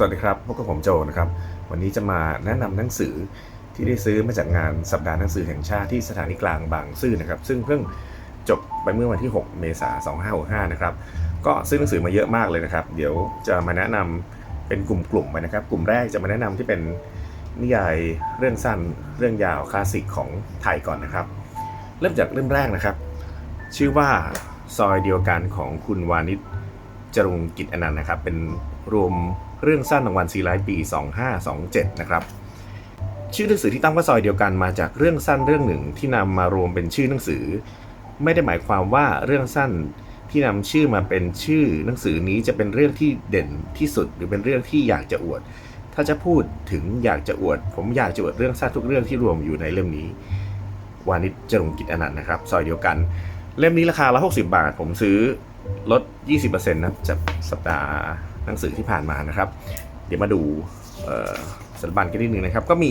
สวัสดีครับพบกับผมโจนะครับ วันนี้จะมาแนะนำหนังสือที่ได้ซื้อมาจากงานสัปดาห์หนังสือแห่งชาติที่สถานีกลางบางซื่อนะครับ ซึ่งเพิ่งจบไปเมื่อวันที่ 6 เมษายน 2565 นะครับ ก็ซื้อหนังสือมาเยอะมากเลยนะครับ เดี๋ยวจะมาแนะนำเป็นกลุ่มๆไปนะครับ กลุ่มแรกจะมาแนะนำที่เป็นนิยายเรื่องสั้นเรื่องยาวคลาสสิกของไทยก่อนนะครับ เริ่มจากเล่มแรกนะครับ ชื่อว่าซอยเดียวกันของคุณวานิชจรุงกิจอนันต์นะครับ เป็นรวม เรื่องสั้นรางวัลซีไลท์ปี 2527 นะครับ ชื่อหนังสือที่ตั้งว่าซอยเดียวกันมาจากเรื่องสั้นเรื่องหนึ่งที่นำมารวมเป็นชื่อหนังสือ ไม่ได้หมายความว่าเรื่องสั้นที่นำชื่อมาเป็นชื่อหนังสือนี้จะเป็นเรื่องที่เด่นที่สุด หรือเป็นเรื่องที่อยากจะอวด ถ้าจะพูดถึงอยากจะอวด ผมอยากจะอวดเรื่องสั้นทุกเรื่องที่รวมอยู่ในเล่มนี้ วานิชจรุงกิจอนันต์นะครับซอยเดียวกัน เล่มนี้ราคา160บาท ผมซื้อลด 20%นะจากสัปดาห์ หนังสือที่ผ่านมานะครับ เดี๋ยวมาดูสารบัญกันนิดนึงนะครับ ก็มี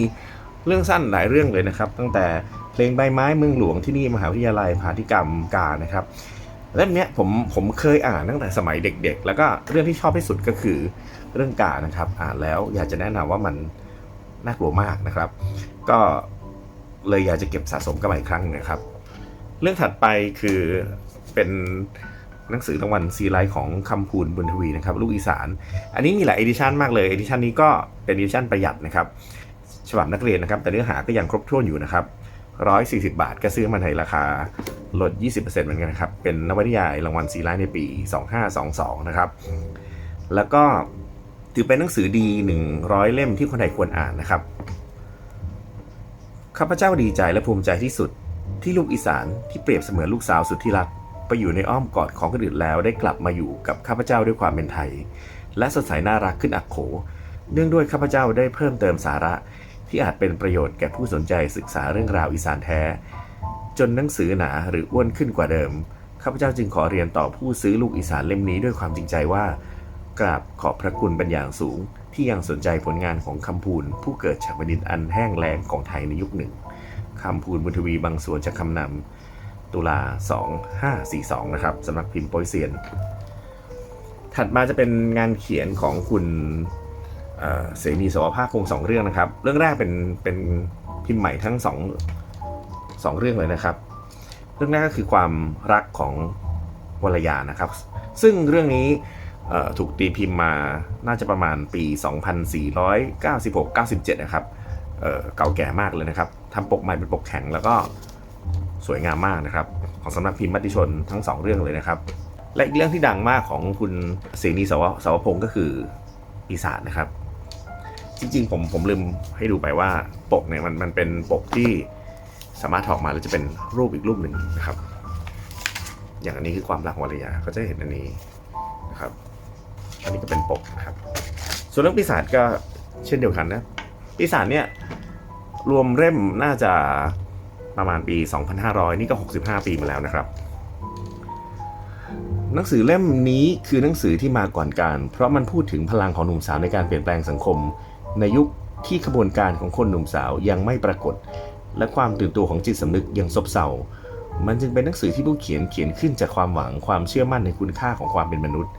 เรื่องสั้นหลายเรื่องเลยนะครับ ตั้งแต่เพลงใบไม้เมืองหลวงที่นี่มหาวิทยาลัยพาธิกรรมกานะครับเล่มนี้ผมผมเคยอ่านตั้งแต่สมัยเด็ก ๆ แล้วก็เรื่องที่ชอบที่สุดก็คือเรื่องกานะครับอ่านแล้วอยากจะแนะนำว่ามันน่ากลัวมากนะครับ ก็เลยอยากจะเก็บสะสมกันมาอีกครั้งนะครับ เรื่องถัดไปคือเป็น หนังสือรางวัลซีไลท์ของคำพูนบุญทวีนะครับลูกอีสาน อันนี้มีหลายเอดิชันมากเลยเอดิชันนี้ก็เป็นเอดิชันประหยัดนะครับฉบับนักเรียนนะครับ แต่เนื้อหาก็ยังครบถ้วนอยู่นะครับ140 บาทก็ซื้อมาในราคาลด 20%เหมือนกันนะครับ เป็นนวนิยายรางวัลซีไลท์ในปี 2522 นะครับ แล้วก็ถือเป็นหนังสือดี 100 เล่มที่คนไทยควรอ่านนะครับข้าพเจ้าดีใจและภูมิใจที่สุดที่ลูกอีสานที่เปรียบเสมือนลูกสาวสุดที่รัก ไปอยู่ในอ้อมกอดของคนอื่นแล้วได้กลับมาอยู่กับข้าพเจ้าด้วยความเป็นไทย และสดใสน่ารักขึ้นอักโข เนื่องด้วยข้าพเจ้าได้เพิ่มเติมสาระ ที่อาจเป็นประโยชน์แก่ผู้สนใจศึกษาเรื่องราวอีสานแท้ จนหนังสือหนาหรืออ้วนขึ้นกว่าเดิมข้าพเจ้าจึงขอเรียนต่อผู้ซื้อลูกอีสานเล่มนี้ด้วยความจริงใจว่ากราบขอบพระคุณเป็นอย่างสูง ที่ยังสนใจผลงานของคำพูนผู้เกิดจากแผ่นดินอันแห้งแล้งของไทยในยุคหนึ่งคำพูนบุญทวีบางส่วนจากคำนำ ตุลา 2542 นะครับสำนักพิมพ์โปยเซียน ถัดมาจะเป็นงานเขียนของคุณเเสนีสวภาคคงสองเรื่องนะครับ เรื่องแรกเป็นเป็นพิมพ์ใหม่ทั้งสองสองเรื่องเลยนะครับ เรื่องแรกก็คือความรักของวรยานะครับ ซึ่งเรื่องนี้ถูกตีพิมพ์มาน่าจะประมาณปี 2496-97 นะครับเอ่อเก่าแก่มากเลยนะครับทำปกใหม่เป็นปกแข็งแล้วก็ สวยงามมากนะครับ ของสำนักพิมพ์มติชนทั้งสองเรื่องเลยนะครับ และอีกเรื่องที่ดังมากของคุณเสนีสวสวพงศ์ก็คืออีสานนะครับ จริงๆ ผมผมลืมให้ดูไปว่าปกเนี่ยมันมันเป็นปกที่สามารถถอดมาแล้วจะเป็นรูปอีกรูปหนึ่งนะครับ อย่างอันนี้คือความรักของวรยาก็จะเห็นอันนี้นะครับ อันนี้ก็เป็นปกนะครับ ส่วนเรื่องปีศาจก็เช่นเดียวกันนะปีศาจเนี่ยรวมเล่มน่าจะ ประมาณปี 2,500 นี่ก็ 65 ปีมาแล้วนะครับ หนังสือเล่มนี้คือหนังสือที่มาก่อนการ เพราะมันพูดถึงพลังของหนุ่มสาวในการเปลี่ยนแปลงสังคม ในยุคที่ขบวนการของคนหนุ่มสาวยังไม่ปรากฏ และความตื่นตัวของจิตสำนึกยังซบเซามันจึงเป็นหนังสือที่ผู้เขียนเขียนขึ้นจากความหวังความเชื่อมั่นในคุณค่าของความเป็นมนุษย์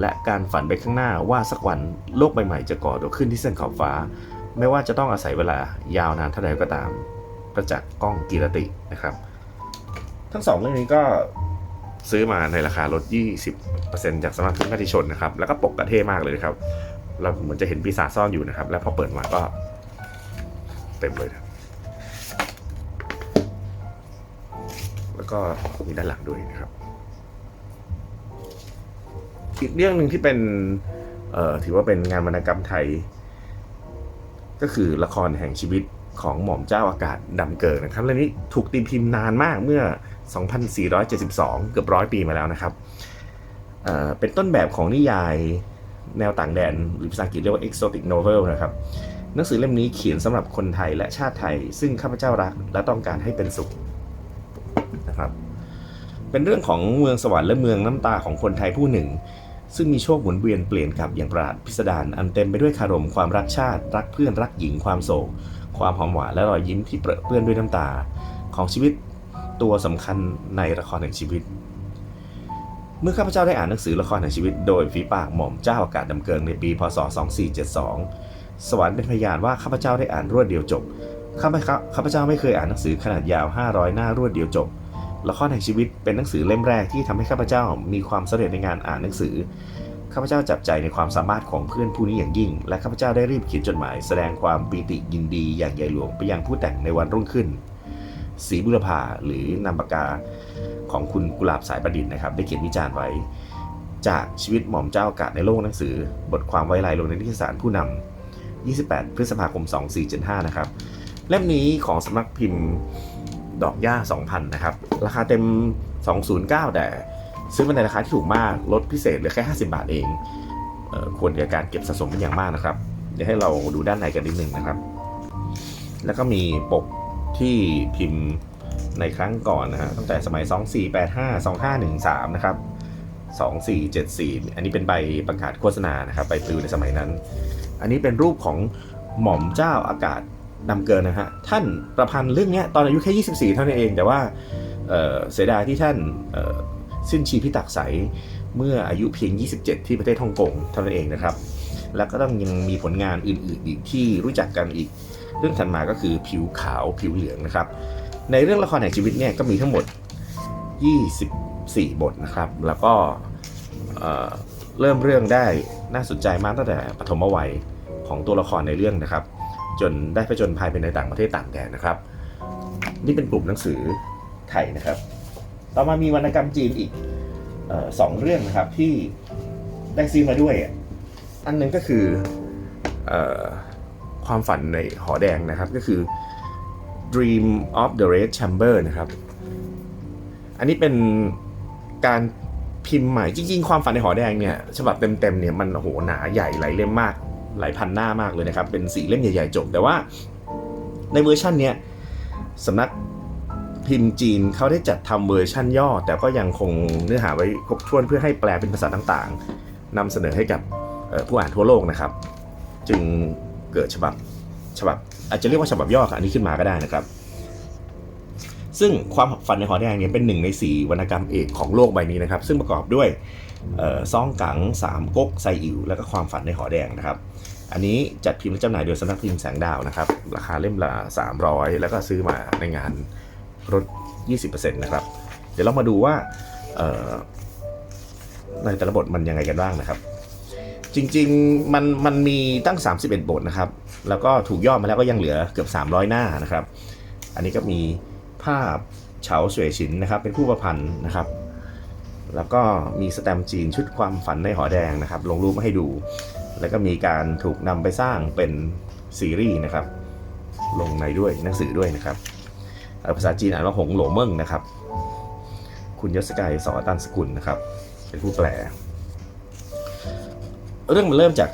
และการฝันไปข้างหน้าว่าสักวันโลกใบใหม่จะก่อตัวขึ้นที่เส้นขอบฟ้า ไม่ว่าจะต้องอาศัยเวลายาวนานเท่าใดก็ตาม ประจักษ์ก้องกีรตินะครับ ทั้งสองเรื่องนี้ก็ซื้อมาในราคาลด 20%จากสำนักพิมพ์มติชนนะครับ แล้วก็ปกกระเท่มากเลยครับ เราเหมือนจะเห็นปีศาจซ่อนอยู่นะครับ แล้วพอเปิดมาก็เต็มเลยนะแล้วก็มีด้านหลังด้วยนะครับ อีกเรื่องหนึ่งที่เป็นถือว่าเป็นงานวรรณกรรมไทย ก็คือละครแห่งชีวิต ของหม่อมเจ้าอากาศดำเกิดนะครับเรื่องนี้ถูกตีพิมพ์นานมากเมื่อ 2472 เกือบร้อยปีมาแล้วนะครับเเป็นต้นแบบของนิยายแนวต่างแดนหรือภาษาอังกฤษเรียกว่า exotic novel นะครับ หนังสือเล่มนี้เขียนสำหรับคนไทยและชาติไทย ซึ่งข้าพเจ้ารักและต้องการให้เป็นสุขนะครับ เป็นเรื่องของเมืองสวรรค์และเมืองน้ำตาของคนไทยผู้หนึ่ง ซึ่งมีโชคหมุนเวียนเปลี่ยนกลับอย่างประหลาดพิสดารอันเต็มไปด้วยคารมความรักชาติ รักเพื่อนรักหญิงความโศก ความหอมหวานและรอยยิ้มที่เปรอะเปื้อนด้วยน้ำตา ของชีวิตตัวสำคัญในละครแห่งชีวิต เมื่อข้าพเจ้าได้อ่านหนังสือละครแห่งชีวิต โดยฝีปากหม่อมเจ้าอากาศดำเกิงในปี พศ 2472 สวรรค์เป็นพยานว่าข้าพเจ้าได้อ่านรวดเดียวจบข้าพเจ้าข้าพเจ้าไม่เคยอ่านหนังสือขนาดยาว 500 หน้ารวดเดียวจบ ละครแห่งชีวิตเป็นหนังสือเล่มแรกที่ทำให้ข้าพเจ้ามีความสำเร็จในงานอ่านหนังสือ ข้าพเจ้าจับใจในความสามารถของเพื่อนผู้นี้อย่างยิ่ง และข้าพเจ้าได้รีบเขียนจดหมาย แสดงความปีติยินดีอย่างใหญ่หลวงไปยังผู้แต่งในวันรุ่งขึ้นศรีบุรพาหรือนามปากกาของคุณกุหลาบสายประดิษฐ์นะครับได้เขียนวิจารณ์ไว้ จากชีวิตหม่อมเจ้าอากาศในโลกหนังสือ บทความไว้ลายลงในนิตยสารผู้นำ28 พฤษภาคม 2475 นะครับ เล่มนี้ของสำนักพิมพ์ดอกหญ้า 2,000 นะครับ ราคาเต็ม 209 แต่ ซื้อมาในราคาที่ถูกมากลดพิเศษเหลือแค่ 50 บาทเองเออควรแก่การเก็บสะสมเป็นอย่างมากนะครับ เดี๋ยวให้เราดูด้านในกันนิดนึงนะครับ แล้วก็มีปกที่พิมพ์ในครั้งก่อนนะฮะตั้งแต่สมัย 2485 2513 นะครับ 2474 อันนี้เป็นใบประกาศโฆษณานะครับใบปลิวในสมัยนั้น อันนี้เป็นรูปของหม่อมเจ้าอากาศดำเกินนะฮะท่านประพันธ์เรื่องนี้ตอนอายุแค่ 24 เท่านั้นเอง แต่ว่าเสียดายที่ท่าน สิ้นชีพิตักใสเมื่ออายุเพียง 27 ที่ประเทศฮ่องกงเท่านั้นเองนะครับ แล้วก็ต้องยังมีผลงานอื่นๆอีกที่รู้จักกันอีก เรื่องถัดมาก็คือผิวขาวผิวเหลืองนะครับ ในเรื่องละครแห่งชีวิตเนี่ยก็มีทั้งหมด 24 บทนะครับ แล้วก็เริ่มเรื่องได้น่าสนใจมากตั้งแต่ปฐมวัยของตัวละครในเรื่องนะครับ จนได้ผจญภัยไปในต่างประเทศต่างแดนนะครับ นี่เป็นกลุ่มหนังสือไทยนะครับ ต่อมามีวรรณกรรมจีนอีกออสองเรื่องนะครับที่ได้ซื้อมาด้วย อันหนึงก็คืออความฝันในหอแดงนะครับก็คือ Dream of the Red Chamber นะครับ อันนี้เป็นการพิมพ์ใหม่จริงๆ ความฝันในหอแดงเนี่ยฉบับเต็มๆเนี่ยมันโอ้โหหนาใหญ่หลายเล่มมากหลายพันหน้ามากเลยนะครับ เป็นสีเล่มใหญ่ๆจบ แต่ว่าในเวอร์ชันเนี้ยสำนัก พิมพ์จีนเขาได้จัดทำเวอร์ชันย่อ แต่ก็ยังคงเนื้อหาไว้ครบถ้วนเพื่อให้แปลเป็นภาษาต่างๆนำเสนอให้กับผู้อ่านทั่วโลกนะครับ จึงเกิดฉบับฉบับ อาจจะเรียกว่าฉบับย่อค่ะอันนี้ขึ้นมาก็ได้นะครับ ซึ่งความฝันในหอแดงเนี่ยเป็นหนึ่งในสี่วรรณกรรมเอกของโลกใบนี้นะครับ ซึ่งประกอบด้วยออซ่องกังสามก๊กไซอิ๋วแล้วก็ความฝันในหอแดงนะครับอันนี้จัดพิมพ์และจำหน่ายโดยสำนักพิมพ์แสงดาวนะครับ ราคาเล่มละ 300 แล้วก็ซื้อมาในงาน ลด 20%นะครับ เดี๋ยวเรามาดูว่าในแต่ละบทมันยังไงกันบ้างนะครับ จริงๆมันมันมีตั้ง 31 บทนะครับ แล้วก็ถูกย่อมาแล้วก็ยังเหลือเกือบ 300 หน้านะครับ อันนี้ก็มีภาพเฉาสวยฉินนะครับ เป็นผู้ประพันธ์นะครับ แล้วก็มีสแตมจีนชุดความฝันในหอแดงนะครับ ลงรูปมาให้ดู แล้วก็มีการถูกนำไปสร้างเป็นซีรีส์นะครับ ลงในด้วยหนังสือด้วยนะครับ ภาษาจีนอ่านว่าหงโหลเมิ่งนะครับ คุณยศกายสอตันสกุลนะครับ เป็นผู้แปล เรื่องมันเริ่มจาก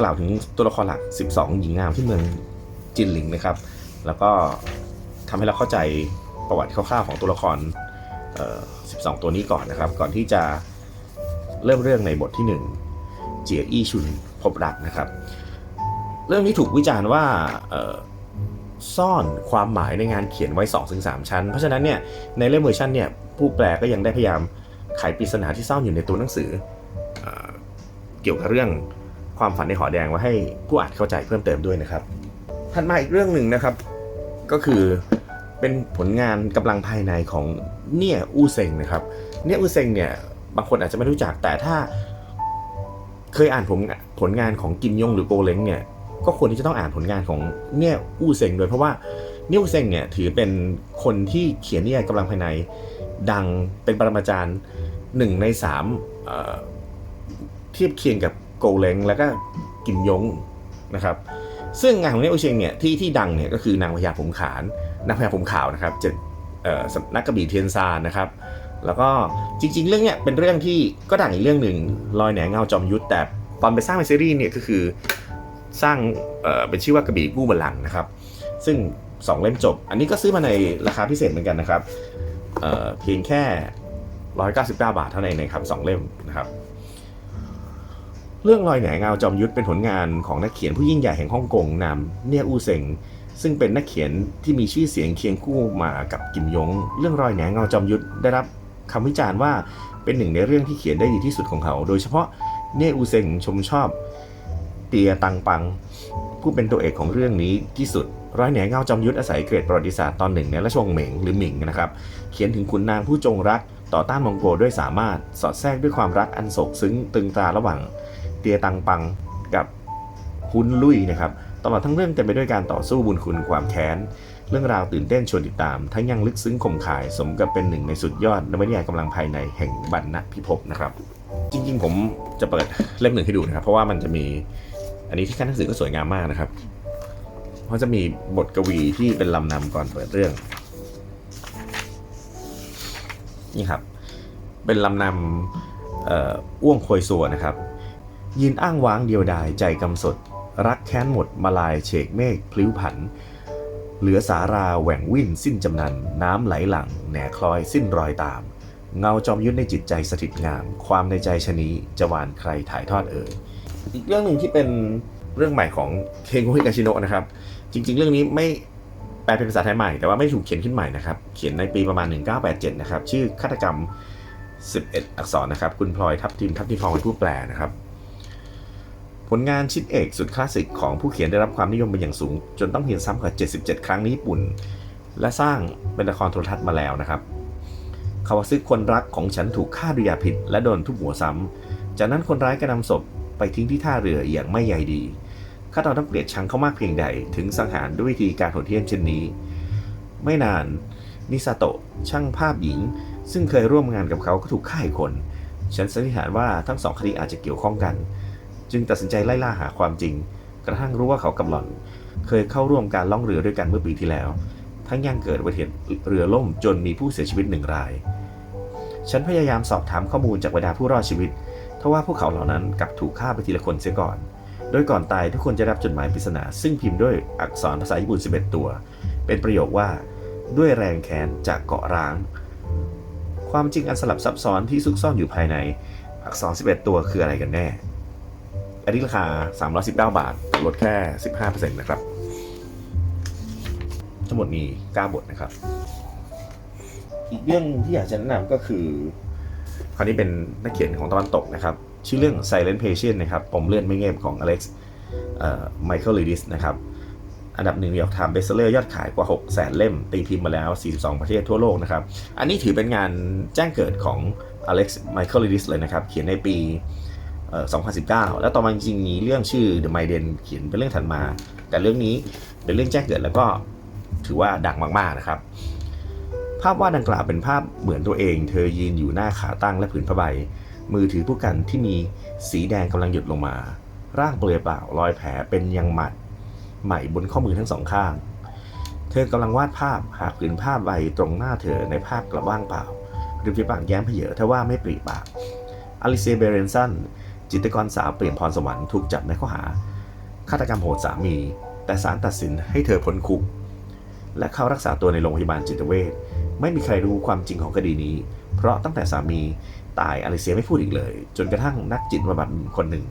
กล่าวถึงตัวละครหลัก 12 หญิงงามที่เมืองจินหลิงนะครับ แล้วก็ทำให้เราเข้าใจประวัติคร่าวๆของตัวละคร 12 ตัวนี้ก่อนนะครับ ก่อนที่จะเริ่มเรื่องในบทที่ 1 เจียอี้ชุนพบรักนะครับ เรื่องนี้ถูกวิจารณ์ว่า ซ่อนความหมายในงานเขียนไว้ 2-3 ชั้น เพราะฉะนั้นเนี่ยในเล่มเวอร์ชันเนี่ยผู้แปลก็ยังได้พยายามไขปริศนาที่ซ่อนอยู่ในตัวหนังสือเอเกี่ยวกับเรื่องความฝันในหอแดงไว้ให้ผู้อ่านเข้าใจเพิ่มเติมด้วยนะครับถัดมาอีกเรื่องหนึ่งนะครับ ก็คือเป็นผลงานกำลังภายในของเนี่ยอูเซงนะครับเนี่ยอูเซงเนี่ยบางคนอาจจะไม่รู้จักแต่ถ้า เคยอ่านผลผลงานของกิมยงหรือโกเล้งเนี่ย ก็ควรที่จะต้องอ่านผลงานของเนี่ยอู้เซงด้วยเพราะว่าเนี่ยอู้เซงเนี่ยถือเป็นคนที่เขียนนิยายกำลังภายในดังเป็นปรมาจารย์หนึ่งในสามเทียบเคียงกับโกเลงแล้วก็กิมยงนะครับซึ่งงานของเนี่ยอูเซงเนี่ยที่ที่ดังเนี่ยก็คือนางพญาผมขานนางพญาผมขาวนะครับเจ็ดสำนักกระบี่เทียนซานนะครับแล้วก็จริง ๆ เรื่องเนี้ยเป็นเรื่องที่ก็ดังอีกเรื่องหนึ่งลอยแหนเงาจอมยุทธแต่ตอนไปสร้างเป็นซีรีส์เนี่ยก็คือ สร้างเเป็นชื่อว่ากระบี่กู้บัลลังก์นะครับ ซึ่ง 2 เล่มจบ อันนี้ก็ซื้อมาในราคาพิเศษเหมือนกันนะครับเเพียงแค่ 199 บาทเท่านั้นเองนะครับสองเล่มนะครับเรื่องลอยแหนเงาจอมยุทธเป็นผลงานของนักเขียนผู้ยิ่งใหญ่แห่งฮ่องกงนามเนี่ยอูเซงซึ่งเป็นนักเขียนที่มีชื่อเสียงเคียงคู่มากับกิมยง เรื่องรอยแหนเงาจอมยุทธได้รับคำวิจารณ์ว่าเป็นหนึ่งในเรื่องที่เขียนได้ดีที่สุดของเขา โดยเฉพาะเนี่ยอูเซงชมชอบ เตียตังปัง ผู้เป็นตัวเอกของเรื่องนี้ที่สุด ร้อยแหนเงาจอมยุทธอาศัยเกรดประวัติศาสตร์ตอนหนึ่งในราชวงศ์เหมิงหรือหมิงนะครับ เขียนถึงขุนนางผู้จงรัก ต่อต้านมองโกลด้วยสามารถสอดแทรกด้วยความรักอันโศกซึ้งตึงตาระหว่าง เตียตังปังกับฮุนลุยนะครับตลอดทั้งเรื่องเต็มไปด้วยการต่อสู้บุญคุณความแค้น เรื่องราวตื่นเต้นชวนติดตาม ทั้งยังลึกซึ้งคมขาย สมกับเป็นหนึ่งในสุดยอดนวนิยายกำลังภายในแห่งบรรณพิภพนะครับ จริงๆ ผมจะเปิดเล่มหนึ่งให้ดูนะครับ เพราะว่ามันจะมี อันนี้ที่ขั้นหนังสือก็สวยงามมากนะครับเพราะจะมีบทกวีที่เป็นลำนำก่อนเปิดเรื่อง นี่ครับ เป็นลำนำอ,อ้วงโคยสัวนะครับยืนอ้างว้างเดียวดายใจกำสด รักแค้นหมดมาลายเฉกเมฆพลิ้วผัน เหลือสาราแหว่งวิ่นสิ้นจำนัน น้ำไหลหลังแหน่คลอยสิ้นรอยตาม เงาจอมยุทธในจิตใจสถิตงาม ความในใจชะนีจะหวานใครถ่ายทอดเอ่ย อีกเรื่องหนึ่งที่เป็นเรื่องใหม่ของเคงโฮฮิกาชิโนะนะครับ จริง ๆ เรื่องนี้ไม่แปลเป็นภาษาไทยใหม่แต่ว่าไม่ถูกเขียนขึ้นใหม่นะครับ เขียนในปีประมาณ 1987 นะครับ ชื่อฆาตกรรม 11 อักษรนะครับ คุณพลอยทับทิมทับทิมทองเป็นผู้แปลนะครับ ผลงานชิ้นเอกสุดคลาสสิกของผู้เขียนได้รับความนิยมเป็นอย่างสูง จนต้องเขียนซ้ำกว่า77 ครั้งในญี่ปุ่น และสร้างเป็นละครโทรทัศน์มาแล้วนะครับคาวาซึคนรักของฉันถูกฆ่าด้วยยาพิษและโดนทุบหัวซ้ำจากนั้นคนร้ายก็นำศพ ไปทิ้งที่ท่าเรืออย่างไม่ใยดีข้าตอนต้องเกลียดชังเขามากเพียงใดถึงสังหารด้วยวิธีการโหดเหี้ยมเช่นนี้ ไม่นานนิซาโตะช่างภาพหญิง ซึ่งเคยร่วมงานกับเขาก็ถูกฆ่าอีกคน ฉันสันนิษฐานว่าทั้งสองคดีอาจจะเกี่ยวข้องกัน จึงตัดสินใจไล่ล่าหาความจริง กระทั่งรู้ว่าเขากับหล่อน เคยเข้าร่วมการล่องเรือด้วยกันเมื่อปีที่แล้ว ทั้งยังเกิดอุบัติเหตุเรือล่มจนมีผู้เสียชีวิตหนึ่งราย ฉันพยายามสอบถามข้อมูลจากบรรดาผู้รอดชีวิต ทว่าพวกเขาเหล่านั้นกลับถูกฆ่าไปทีละคนเสียก่อน โดยก่อนตายทุกคนจะรับจดหมายปริศนา ซึ่งพิมพ์ด้วยอักษรภาษาญี่ปุ่น 11 ตัว เป็นประโยคว่า ด้วยแรงแค้นจากเกาะร้าง ความจริงอันสลับซับซ้อนที่ซุกซ่อนอยู่ภายใน อักษร 11 ตัวคืออะไรกันแน่ อันนี้ราคา 319 บาท ลดแค่ 15%นะครับ ทั้งหมดมี9บทนะครับ อีกเรื่องที่อยากจะแนะนำก็คือ คราวนี้เป็นนักเขียนของตะวันตกนะครับ ชื่อเรื่อง Silent Patient นะครับปมเลือดไม่เงียบของ Alex ไมเคิลลิดิสนะครับอันดับหนึ่งนิวยอร์กไทม์เบสเซอร์ยอดขายกว่า 6 0 0 0 0 เล่ม ตีพิมพ์มาแล้ว 42 ประเทศทั่วโลกนะครับ อันนี้ถือเป็นงานแจ้งเกิดของ Alex Michael Lidis เลยนะครับ เขียนในปีเอ่อ2019 แล้วต่อมาจริงๆมีเรื่องชื่อ The Maiden เขียนเป็นเรื่องถัดมา แต่เรื่องนี้เป็นเรื่องแจ้งเกิดแล้วก็ถือว่าดังมากๆนะครับ ภาพวาดดังกล่าวเป็นภาพเหมือนตัวเอง เธอยืนอยู่หน้าขาตั้งและผืนผ้าใบ มือถือผู้กันที่มีสีแดงกำลังหยดลงมา ร่างเปลือยเปล่ารอยแผลเป็นยังหมัดใหม่บนข้อมือทั้งสองข้าง เธอกำลังวาดภาพหากผืนผ้าใบตรงหน้าเธอในภาพกลับว่างเปล่าริมฝีปากแย้มเพเยอทว่าไม่ปรีปากอลิเซเบเรนสันจิตรกรสาวเปลี่ยนพรสวรรค์ถูกจับในข้อหาฆาตกรรมโหดสามี แต่ศาลตัดสินให้เธอพ้นคุก และเข้ารักษาตัวในโรงพยาบาลจิตเวช ไม่มีใครรู้ความจริงของคดีนี้ เพราะตั้งแต่สามีตายอลิเซียไม่พูดอีกเลย จนกระทั่งนักจิตบำบัดคนหนึ่ง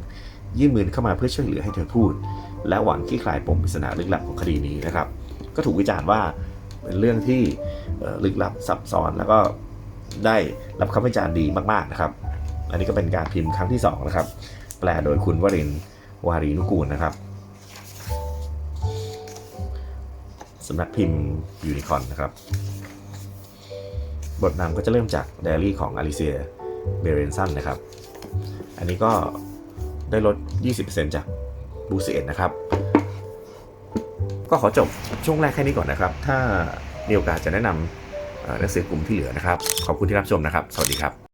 ยื่นมือเข้ามาเพื่อช่วยเหลือให้เธอพูด และหวังคลี่คลายปมปริศนาลึกลับของคดีนี้นะครับ ก็ถูกวิจารณ์ว่าเป็นเรื่องที่ลึกลับซับซ้อนแล้วก็ได้รับคำวิจารณ์ดีมากๆนะครับ อันนี้ก็เป็นการพิมพ์ครั้งที่สองนะครับ แปลโดยคุณวรินวารีนุกูลนะครับสำนักพิมพ์ยูนิคอนนะครับ บทนำก็จะเริ่มจากไดอารี่ของอลิเซียเบเรนซันนะครับ อันนี้ก็ได้ลด 20%จากบูสเอ็นนะครับ ก็ขอจบช่วงแรกแค่นี้ก่อนนะครับ ถ้ามีโอกาสจะแนะนำหนังสือกลุ่มที่เหลือนะครับ ขอบคุณที่รับชมนะครับ สวัสดีครับ